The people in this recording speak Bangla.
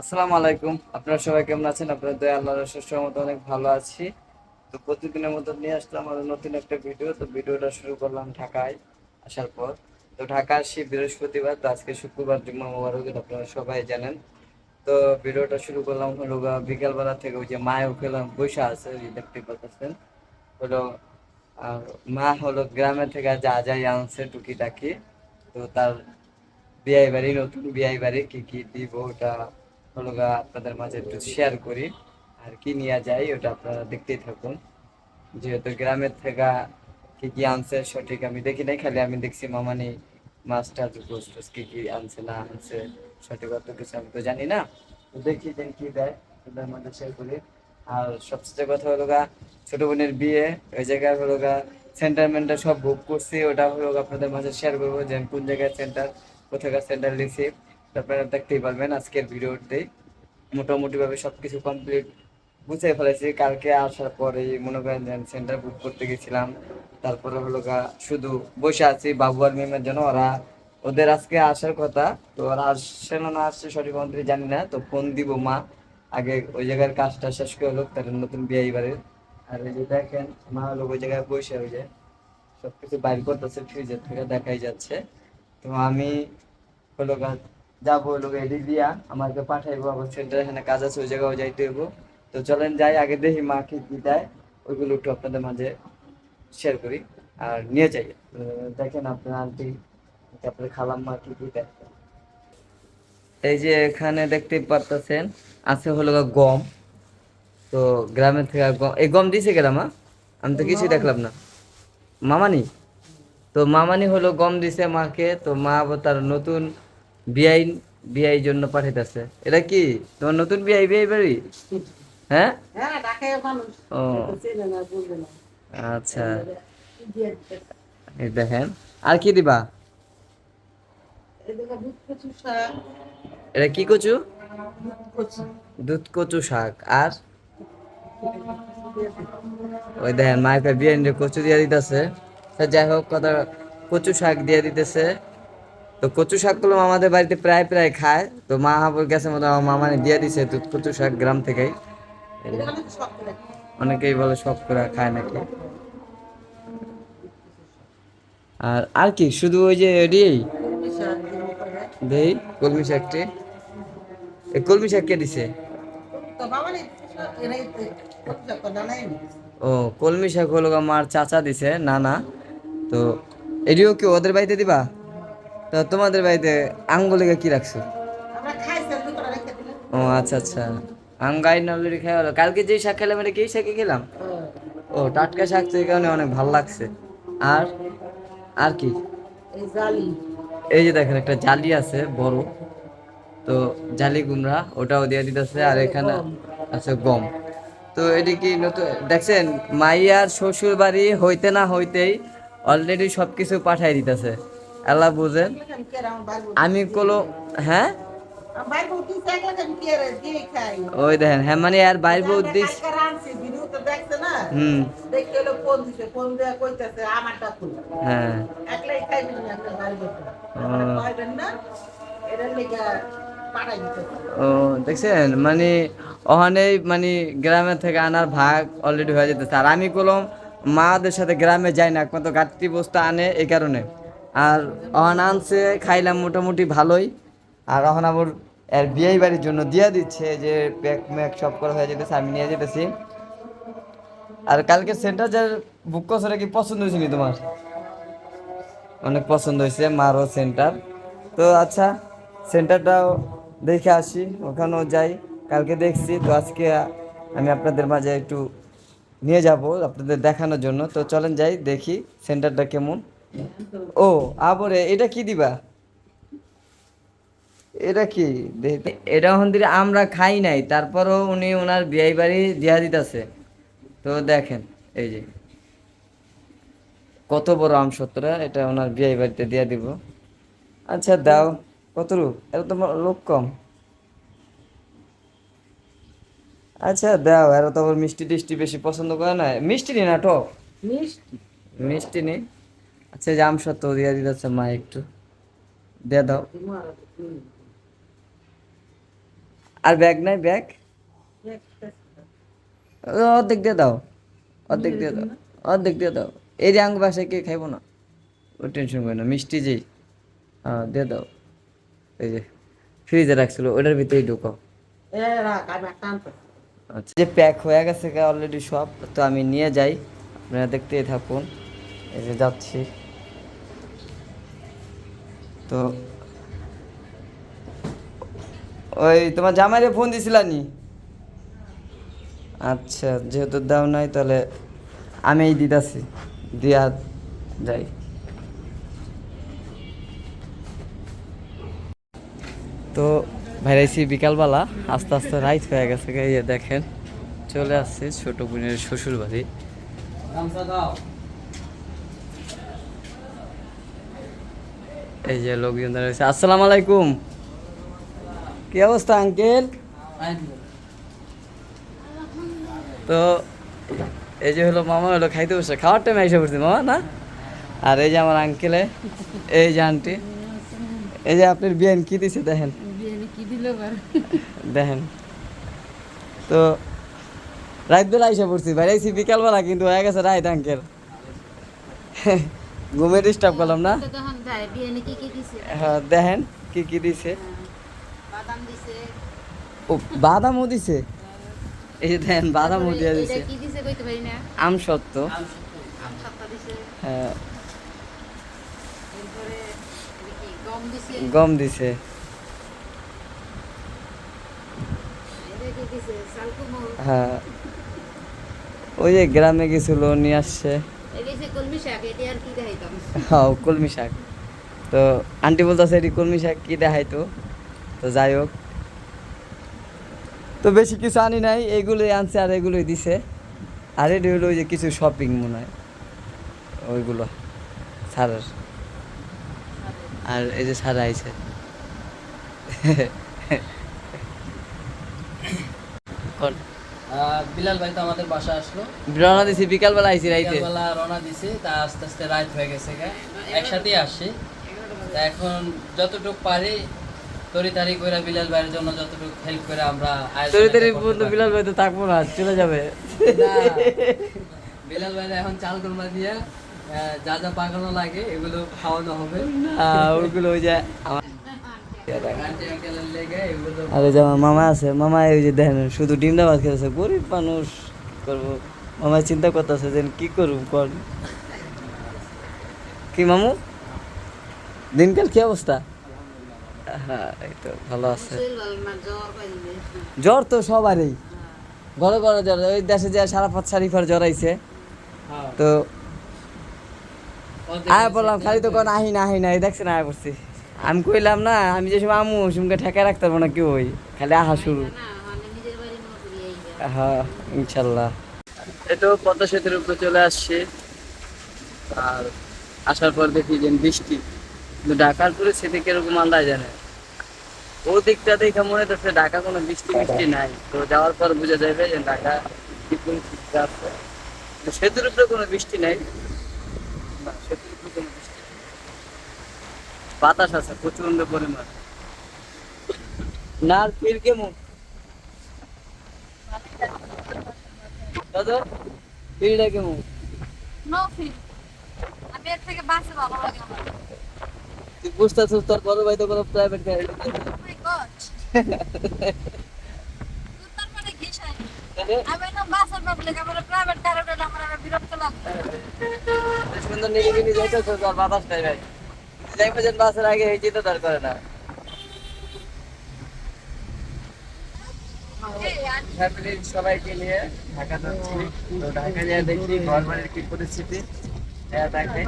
আসসালামু আলাইকুম। আপনারা সবাই কেমন আছেন? আপনাদের দয়া, আল্লাহর সুস্থ মতো অনেক ভালো আছি। তো প্রতিদিনের মতো নিয়ে আসলাম আমাদের নতুন একটা ভিডিও। তো ভিডিওটা শুরু করলাম ঢাকায় আসার পর। তো ঢাকা আসি বৃহস্পতিবার, তো আজকে শুক্রবার জুম্মা মোবারক আপনারা সবাই জানেন। তো ভিডিওটা শুরু করলাম হলো বিকালবেলা থেকে ওই যে মায়ের খেলাম বসে আছে, ওই দেখতে পাচ্ছেন। হলো, আর মা হলো গ্রামের থেকে যা যাই আনছে টুকিটাকি। তো তার বিয়ে বাড়ি, নতুন বিয়ে বাড়ি, কি কি দিব, ওটা হলো আপনাদের মাঝে একটু শেয়ার করি। আর কি নিয়ে যাই ওটা আপনারা দেখতেই থাকুন। যেহেতু গ্রামের থেকে কি কি আনছে সঠিক আমি দেখি নাই, খালি আমি দেখছি মামানি মাছ টাছ গোস টোস কি কি আনছে, না আনছে, সঠিক অত কিছু আমি তো জানি না। তো দেখি যে কি দেয় ওদের মধ্যে শেয়ার করি। আর সবচেয়ে কথা হলো গা, ছোট বোনের বিয়ে, ওই জায়গায় হলো গা সেন্টার মেন্টার সব বুক করছি, ওটা হলো আপনাদের মাঝে শেয়ার করব যে কোন জায়গায় সেন্টার কোথাকার সেন্টার লিখছি। আপনারা দেখতেই পারবেন আজকের ভিডিওতে। মোটামুটি ভাবে সবকিছু কমপ্লিট বুঝে ফেলেছি। কালকে আসার পরে মনে করেন সেন্টার বুক করতে গেছিলাম। তারপরে হলো গা, শুধু বসে আছি বাবু আর মেমের জন্য। ওরা, ওদের আজকে আসার কথা, তো ওরা আসছে না না আসছে সঠিক মন্ত্রী জানি না। তো ফোন দিব মা। আগে ওই জায়গার কাজটা শেষ করে হোক তার নতুন বিয়ে এবারের আর এই যে দেখেন, মা হলো ওই জায়গায় বসে ওই যে সবকিছু বাইর করতেছে ফ্রিজের থেকে দেখাই যাচ্ছে। তো আমি হলো গা যাব হলো এদিক দিয়া আমাকে পাঠাইবো আবার সেন্টার এখানে কাজ আছে ওই জায়গায় যাইতে হইবো। তো চলেন যাই আগে দেখি মা কি কি দেয় ওইগুলো একটু আপনাদের মাঝে শেয়ার করি আর নিয়ে যাই। দেখেন আপনার আন্টি তারপরে খালাম মা কি কি দেয়। এই যে এখানে দেখতে পারতেছেন আছে হলো গম। তো গ্রামের থেকে গম এই গম দিছে গ্রামা আমি তো কিছুই দেখলাম না। মামানি? তো মামানি হলো গম দিছে মাকে তো মা আবার তার নতুন বিয়াই বিয়াই জন্য পাঠাইতেছে। এটা কি? তোমার নতুন বিয়াই বিয়াই বাড়ি? হ্যাঁ? হ্যাঁ ও। আচ্ছা। দেখেন। আর কি দিবা? কচু এটা কি কচু? কচু। দুধ কচু শাক। আর? ওই দেখেন মায়ের বিরিয়ানি কচু দিয়ে দিতেছে। যাই হোক কথা কচু শাক দিয়ে দিতেছে। তো কচু শাকগুলো আমাদের বাড়িতে প্রায় প্রায় খায়। তো মা হাবুর গেছে মতো আমার মামা দিয়ে দিছে দুধ কচু শাক গ্রাম থেকেই। অনেকেই বলে সব করে খায় নাকি। আর আর কি, শুধু ওই যে দেই, কলমি শাকটি। এই কলমি শাক কে দিছে? তো তো। ও, কলমি শাক হলো আমার চাচা দিছে না না তো এডিও কি ওদের বাড়িতে দিবা? তো তোমাদের বাড়িতে আঙ্গুলিকে কি রাখছো? ও আচ্ছা আচ্ছা। আম গাই অলরেডি খাওয়া হলো। কালকে যে শাক খেলাম এটা কি শাকে খেলাম? ও। টাটকা শাক তো এই কারণে অনেক ভালো লাগছে। আর আর কি? এই এই যে দেখেন একটা জালি আছে বড়। তো জালি গুমরা ওটাও দিয়ে দিতেছে আর এখানে আছে গম। তো এটি কি নতুন? দেখছেন মাইয়ার শ্বশুর বাড়ি হইতে না হইতেই অলরেডি সব কিছু পাঠাই দিতেছে। আল্লাহ বুঝেন। আমি কোনো হ্যাঁ? বউ ওই দেখেন হ্যাঁ মানে আর বাইর দেখছে না হুম। হ্যাঁ। বউ ও, দেখছেন? মানে ওখানে মানে গ্রামের থেকে আনার ভাগ অলরেডি হয়ে যেতেছে। আর আমি কলম মাদের সাথে গ্রামে যাই না একমাত্র ঘাটতি বস্তু আনে এই কারণে। আর অহন খাইলাম মোটামুটি ভালোই। আর এখন আমার এর বিয়ে বাড়ির জন্য দিয়ে দিচ্ছে যে প্যাক ম্যাক সব করা হয়ে যেতেছে আমি নিয়ে যেতেছি আর কালকে সেন্টার যার বুক করছে কি পছন্দ হয়েছে নি তোমার? অনেক পছন্দ হয়েছে, মারও সেন্টার। তো আচ্ছা সেন্টারটাও দেখে আসি, ওখানেও যাই, কালকে দেখছি। তো আজকে আমি আপনাদের মাঝে একটু নিয়ে যাব, আপনাদের দেখানোর জন্য। তো চলেন যাই, দেখি সেন্টারটা কেমন। ও আবরে এটা কি দিবা? এটা কি? এটা হন আমরা খাই নাই তারপরও উনি ওনার বিয়ে বাড়ি দিয়া দিতেছে। তো দেখেন এই যে। কত বড় আম সত্তরা এটা ওনার বিয়ে বাড়িতে দিয়ে দিব। আচ্ছা দাও কত রূপ? এটা তো লোক কম। আচ্ছা দাও এরা তো আবার মিষ্টি টিষ্টি বেশি পছন্দ করে না। মিষ্টি নি না টক? মিষ্টি। মিষ্টি নেই আচ্ছা যে আম সত্ত্ব দিয়ে দিতেছে মা একটু। দিয়ে দাও। আর ব্যাগ নাই ব্যাগ? ও, অর্ধেক দিয়ে দাও অর্ধেক দিয়ে দাও অর্ধেক দিয়ে দাও। এই যে আঙ্গ বাসায় কে খাইবো না ও টেনশন করে না। মিষ্টি যেই হ্যাঁ দিয়ে দাও। এই যে ফ্রিজে রাখছিল ওটার ভিতরেই ঢুকো আচ্ছা যে প্যাক হয়ে গেছে অলরেডি সব তো আমি নিয়ে যাই। আপনারা দেখতেই থাকুন। এই যে যাচ্ছি। তো ওই তোমার জামাইরে ফোন দিছিলা নি? আচ্ছা যেহেতু দাও নাই তাহলে আমি দিতাছি, দিয়া যাই। তো ভাইরাইছি বিকালবেলা, আস্তে আস্তে রাইত হয়ে গেছে এই যে দেখেন, চলে আসছে ছোট বোনের শ্বশুর বাড়ি এই যে লোকজন রয়েছে আসসালামু আলাইকুম কি অবস্থা, আঙ্কেল? তো এই যে হলো মামা হলো খাইতে বসে, খাওয়ার টাইমে এসে পড়ছি মামা, না? আর এই যে আমার আঙ্কেলে এই যে আন্টি এই যে আপনার বিয়ান কি দিছে দেখেন? দেখেন। তো রাত বেলা এসে পড়ছি বাইরেছি বিকালবেলা কিন্তু হয়ে গেছে রাত আঙ্কেল ঘুমে ডিস্টার্ব করলাম না। হ্যাঁ দেখেন কি কি দিছে। বাদাম দিছে। ও বাদামও দিছে? এই যে দেখেন বাদামও দিয়ে দিছে। আম সত্য হ্যাঁ। গম দিছে? হ্যাঁ। ওই যে গ্রামে গেছিল নিয়ে আসছে। হ্যাঁ কলমি শাক। তো আন্টি বলতেছে এটি কলমি শাক কি দেখাই তো তো যাই হোক। তো বেশি কিছু আনি নাই এগুলোই আনছে আর এগুলোই দিছে। আর এটি হলো ওই যে কিছু শপিং মনে হয়। ওইগুলো সারের। আর এই যে সারা আইছে। কোন? বিলাল ভাই তো আমাদের বাসা আসলো। রওনা দিছি বিকালবেলা আইছি রাইতে। বিকালবেলা রওনা দিছে তা আস্তে আস্তে রাত হয়ে গেছে। একসাথেই আসছে। তা এখন যতটুকু পারি তরি তারি করে বিলাল ভাইয়ের জন্য যতটুকু হেল্প করে আমরা তরি তরি পর্যন্ত পারি। বিলাল ভাই তো থাকব না চলে যাবে। বিলাল ভাইয়ের এখন চাল কুরমা দিয়ে যা যা পাকানো লাগে এগুলো খাওয়ানো হবে। আহ, ওইগুলো ওই যে আরে যে আমার মামা আছে মামা এই যে দেখেন শুধু ডিম ভাত খেতেছে গরিব মানুষ করব। মামা চিন্তা করতেছে যে কি করব কর কি মামু? দিনকাল কি অবস্থা? হ্যাঁ এই তো ভালো আছে। না জ্বর তো সবারই। ঘরে ঘরে জ্বর ওই দেশে যে সারা পাঁচ শারিফার জ্বর আইছে। হ্যাঁ, তো আয় বললাম খালি তো কোন আহি না আহি না দেখছেন আয় করছি আমি কইলাম না আমি যে সময় আমু সুমকে ঠেকায় রাখতে পারব না কেউ ওই? খালি আহা শুরু। মানে হ্যাঁ ইনশাল্লাহ। এটা পদ্মা সেতুর উপরে চলে আসছে। আর আসার পর দেখি যে বৃষ্টি। কিন্তু ঢাকার পরিস্থিতি কীরকম আল্লাহ জানে। ও দিকটা দেখে মনে হচ্ছে ঢাকা কোনো বৃষ্টি মিষ্টি নাই। তো যাওয়ার পর বোঝা যাবে যে ঢাকা কি পরিস্থিতিতে আছে। সেতুর উপরে কোনো বৃষ্টি নাই। না, সেতুর উপরে কোনো বৃষ্টি নেই। বাতাস আছে প্রচণ্ড পরিমাণ। না আর ফির কেমন দাদা ফিরটা কেমন আমি এর থেকে বাসে ভালো লাগে আমার তুই বুঝতেছিস তোর বড় ভাই তো কোনো প্রাইভেট গাড়ি মাই গড তুই মানে সুন্দর নিয়ে নিয়ে যাইতেছ তোর বাতাস নাই ভাই। যাই বাসের আগে এই যেতে দরকার না। ফ্যামিলির সবাইকে নিয়ে ঢাকা যাচ্ছি। তো ঢাকা যায় দেখি ঘর বাড়ির কি পরিস্থিতি। দেখা থাকে